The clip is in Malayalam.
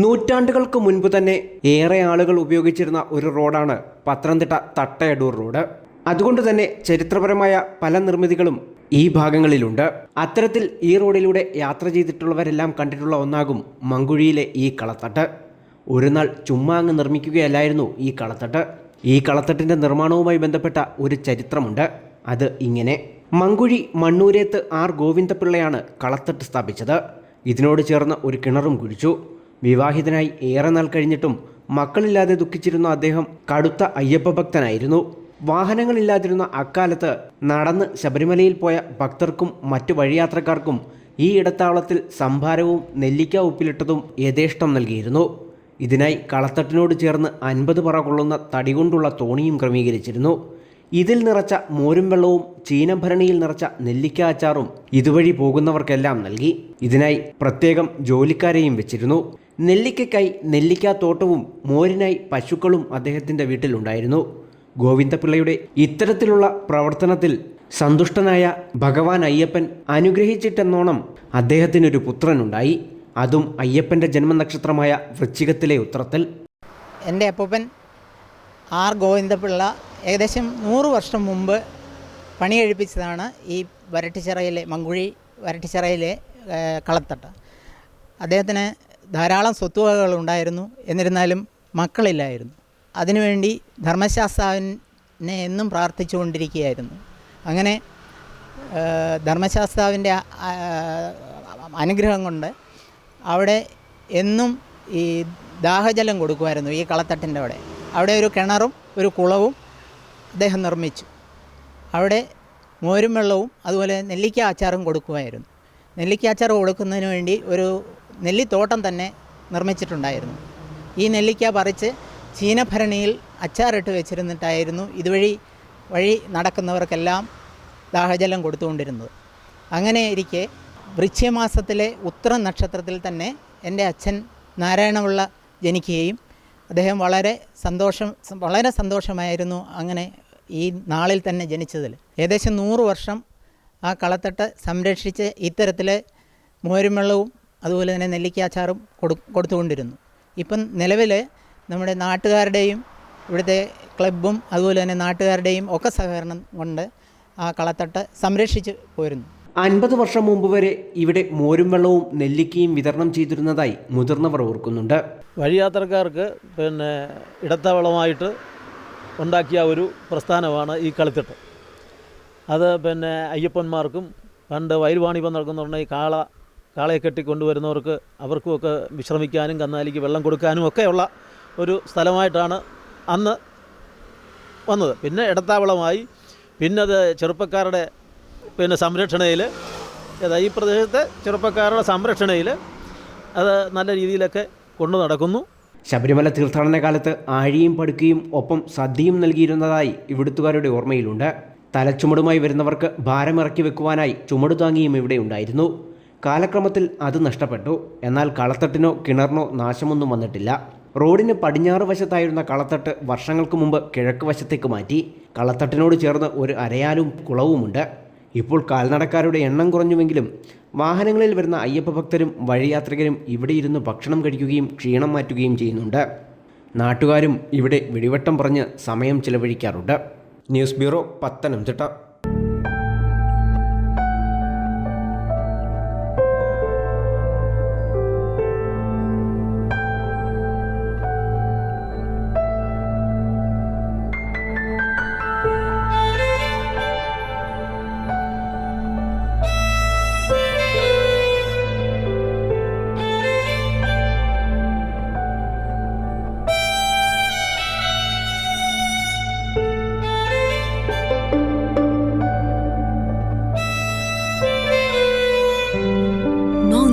നൂറ്റാണ്ടുകൾക്ക് മുൻപ് തന്നെ ഏറെ ആളുകൾ ഉപയോഗിച്ചിരുന്ന ഒരു റോഡാണ് പത്തനംതിട്ട തട്ടയടൂർ റോഡ്. അതുകൊണ്ട് തന്നെ ചരിത്രപരമായ പല നിർമ്മിതികളും ഈ ഭാഗങ്ങളിലുണ്ട്. അത്തരത്തിൽ ഈ റോഡിലൂടെ യാത്ര ചെയ്തിട്ടുള്ളവരെല്ലാം കണ്ടിട്ടുള്ള ഒന്നാകും മങ്കുഴിയിലെ ഈ കളത്തട്ട്. ഒരു നാൾ ചുമ്മാ അങ്ങ് നിർമ്മിക്കുകയല്ലായിരുന്നു ഈ കളത്തട്ട്. ഈ കളത്തട്ടിന്റെ നിർമ്മാണവുമായി ബന്ധപ്പെട്ട ഒരു ചരിത്രമുണ്ട്. അത് ഇങ്ങനെ. മങ്കുഴി മണ്ണൂരേത്ത് ആർ ഗോവിന്ദപിള്ളയാണ് കളത്തട്ട് സ്ഥാപിച്ചത്. ഇതിനോട് ചേർന്ന് ഒരു കിണറും കുഴിച്ചു. വിവാഹിതനായി ഏറെ നാൾ കഴിഞ്ഞിട്ടും മക്കളില്ലാതെ ദുഃഖിച്ചിരുന്ന അദ്ദേഹം കടുത്ത അയ്യപ്പ ഭക്തനായിരുന്നു വാഹനങ്ങളില്ലാതിരുന്ന അക്കാലത്ത് നടന്ന് ശബരിമലയിൽ പോയ ഭക്തർക്കും മറ്റു വഴിയാത്രക്കാർക്കും ഈ ഇടത്താവളത്തിൽ സംഭാരവും നെല്ലിക്ക ഉപ്പിലിട്ടതും യഥേഷ്ടം നൽകിയിരുന്നു. ഇതിനായി കളത്തട്ടിനോട് ചേർന്ന് അൻപത് പറ കൊള്ളുന്ന തടി കൊണ്ടുള്ള തോണിയും ക്രമീകരിച്ചിരുന്നു. ഇതിൽ നിറച്ച മോരും വെള്ളവും ചീനഭരണിയിൽ നിറച്ച നെല്ലിക്ക അച്ചാറും ഇതുവഴി പോകുന്നവർക്കെല്ലാം നൽകി. ഇതിനായി പ്രത്യേകം ജോലിക്കാരെയും വെച്ചിരുന്നു. നെല്ലിക്കയ്ക്കായി നെല്ലിക്ക തോട്ടവും മോരിനായി പശുക്കളും അദ്ദേഹത്തിന്റെ വീട്ടിലുണ്ടായിരുന്നു ഗോവിന്ദപിള്ളയുടെ ഇത്തരത്തിലുള്ള പ്രവർത്തനത്തിൽ സന്തുഷ്ടനായ ഭഗവാൻ അയ്യപ്പൻ അനുഗ്രഹിച്ചിട്ടെന്നോണം അദ്ദേഹത്തിനൊരു പുത്രനുണ്ടായി. അതും അയ്യപ്പന്റെ ജന്മനക്ഷത്രമായ വൃശ്ചികത്തിലെ ഉത്രത്തിൽ. എന്റെ അപ്പൂപ്പൻ ആർ ഗോവിന്ദപിള്ള ഏകദേശം നൂറ് വർഷം മുമ്പ് പണി കഴിപ്പിച്ചതാണ് ഈ വരട്ടിച്ചിറയിലെ മങ്കുഴി വരട്ടിച്ചിറയിലെ കളത്തട്ട. അദ്ദേഹത്തിന് ധാരാളം സ്വത്തുവകകളുണ്ടായിരുന്നു എന്നിരുന്നാലും മക്കളില്ലായിരുന്നു. അതിനുവേണ്ടി ധർമ്മശാസ്താവിനെ എന്നും പ്രാർത്ഥിച്ചുകൊണ്ടിരിക്കുകയായിരുന്നു. അങ്ങനെ ധർമ്മശാസ്താവിന്റെ അനുഗ്രഹം കൊണ്ട് അവിടെ എന്നും ഈ ദാഹജലം കൊടുക്കുമായിരുന്നു ഈ കളത്തട്ടിന്റെ അവിടെ. അവിടെ ഒരു കിണറും ഒരു കുളവും അദ്ദേഹം നിർമ്മിച്ചു. അവിടെ മോരും വെള്ളവും അതുപോലെ നെല്ലിക്ക അച്ചാറും കൊടുക്കുമായിരുന്നു. നെല്ലിക്ക അച്ചാർ കൊടുക്കുന്നതിന് വേണ്ടി ഒരു നെല്ലിത്തോട്ടം തന്നെ നിർമ്മിച്ചിട്ടുണ്ടായിരുന്നു. ഈ നെല്ലിക്ക പറിച്ച് ചീനഭരണിയിൽ അച്ചാറിട്ട് വെച്ചിരുന്നിട്ടായിരുന്നു ഇതുവഴി വഴി നടക്കുന്നവർക്കെല്ലാം ദാഹജലം കൊടുത്തുകൊണ്ടിരുന്നത്. അങ്ങനെ ഇരിക്കെ വൃശ്യമാസത്തിലെ ഉത്തര നക്ഷത്രത്തിൽ തന്നെ എന്റെ അച്ഛൻ നാരായണപിള്ള ജനിക്കുകയും അദ്ദേഹം വളരെ സന്തോഷം വളരെ സന്തോഷമായിരുന്നു അങ്ങനെ ഈ നാളിൽ തന്നെ ജനിച്ചതിൽ. ഏകദേശം നൂറ് വർഷം ആ കളത്തട്ട് സംരക്ഷിച്ച് ഇത്തരത്തിൽ മോരും വെള്ളവും അതുപോലെ തന്നെ നെല്ലിക്കാച്ചാറും കൊടു കൊടുത്തുകൊണ്ടിരുന്നു. ഇപ്പം നിലവിൽ നമ്മുടെ നാട്ടുകാരുടെയും ഇവിടുത്തെ ക്ലബും അതുപോലെ തന്നെ നാട്ടുകാരുടെയും ഒക്കെ സഹകരണം കൊണ്ട് ആ കളത്തട്ട് സംരക്ഷിച്ച് പോരുന്നു. അൻപത് വർഷം മുമ്പ് വരെ ഇവിടെ മോരും വെള്ളവും നെല്ലിക്കയും വിതരണം ചെയ്തിരുന്നതായി മുതിർന്നവർ ഓർക്കുന്നുണ്ട്. വഴിയാത്രക്കാർക്ക് പിന്നെ ഇടത്താവളമായിട്ട് ഉണ്ടാക്കിയ ഒരു പ്രസ്ഥാനമാണ് ഈ കളിത്തിട്ട്. അത് പിന്നെ അയ്യപ്പന്മാർക്കും പണ്ട് വയൽവാണിപ്പം നടക്കുന്നവരുടെ ഈ കാള കാളയെ കെട്ടി കൊണ്ടുവരുന്നവർക്ക് അവർക്കുമൊക്കെ വിശ്രമിക്കാനും കന്നാലിക്ക് വെള്ളം കൊടുക്കാനും ഒക്കെയുള്ള ഒരു സ്ഥലമായിട്ടാണ് അന്ന് വന്നത്. പിന്നെ ഇടത്താവളമായി പിന്നെ അത് ചെറുപ്പക്കാരുടെ പിന്നെ സംരക്ഷണയിൽ ഏതാ ഈ പ്രദേശത്തെ ചെറുപ്പക്കാരുടെ സംരക്ഷണയിൽ അത് നല്ല രീതിയിലൊക്കെ കൊണ്ടു നടക്കുന്നു. ശബരിമല തീർത്ഥാടന കാലത്ത് ആഴിയും പടുക്കുകയും ഒപ്പം സദ്യയും നൽകിയിരുന്നതായി ഇവിടുത്തുകാരുടെ ഓർമ്മയിലുണ്ട്. തലച്ചുമടുമായി വരുന്നവർക്ക് ഭാരമിറക്കി വെക്കുവാനായി ചുമട് താങ്ങിയും ഇവിടെ ഉണ്ടായിരുന്നു. കാലക്രമത്തിൽ അത് നഷ്ടപ്പെട്ടു. എന്നാൽ കളത്തട്ടിനോ കിണറിനോ നാശമൊന്നും വന്നിട്ടില്ല. റോഡിന് പടിഞ്ഞാറ് വശത്തായിരുന്ന കളത്തട്ട് വർഷങ്ങൾക്ക് മുമ്പ് കിഴക്ക് വശത്തേക്ക് മാറ്റി. കളത്തട്ടിനോട് ചേർന്ന് ഒരു അരയാലും കുളവുമുണ്ട്. ഇപ്പോൾ കാൽനടക്കാരുടെ എണ്ണം കുറഞ്ഞുവെങ്കിലും വാഹനങ്ങളിൽ വരുന്ന അയ്യപ്പ ഭക്തരും വഴിയാത്രികരും ഇവിടെ ഇരുന്ന് ഭക്ഷണം കഴിക്കുകയും ക്ഷീണം മാറ്റുകയും ചെയ്യുന്നുണ്ട്. നാട്ടുകാരും ഇവിടെ വെടിവട്ടം പറഞ്ഞ് സമയം ചിലവഴിക്കാറുണ്ട്. News bureau Pathanamthitta.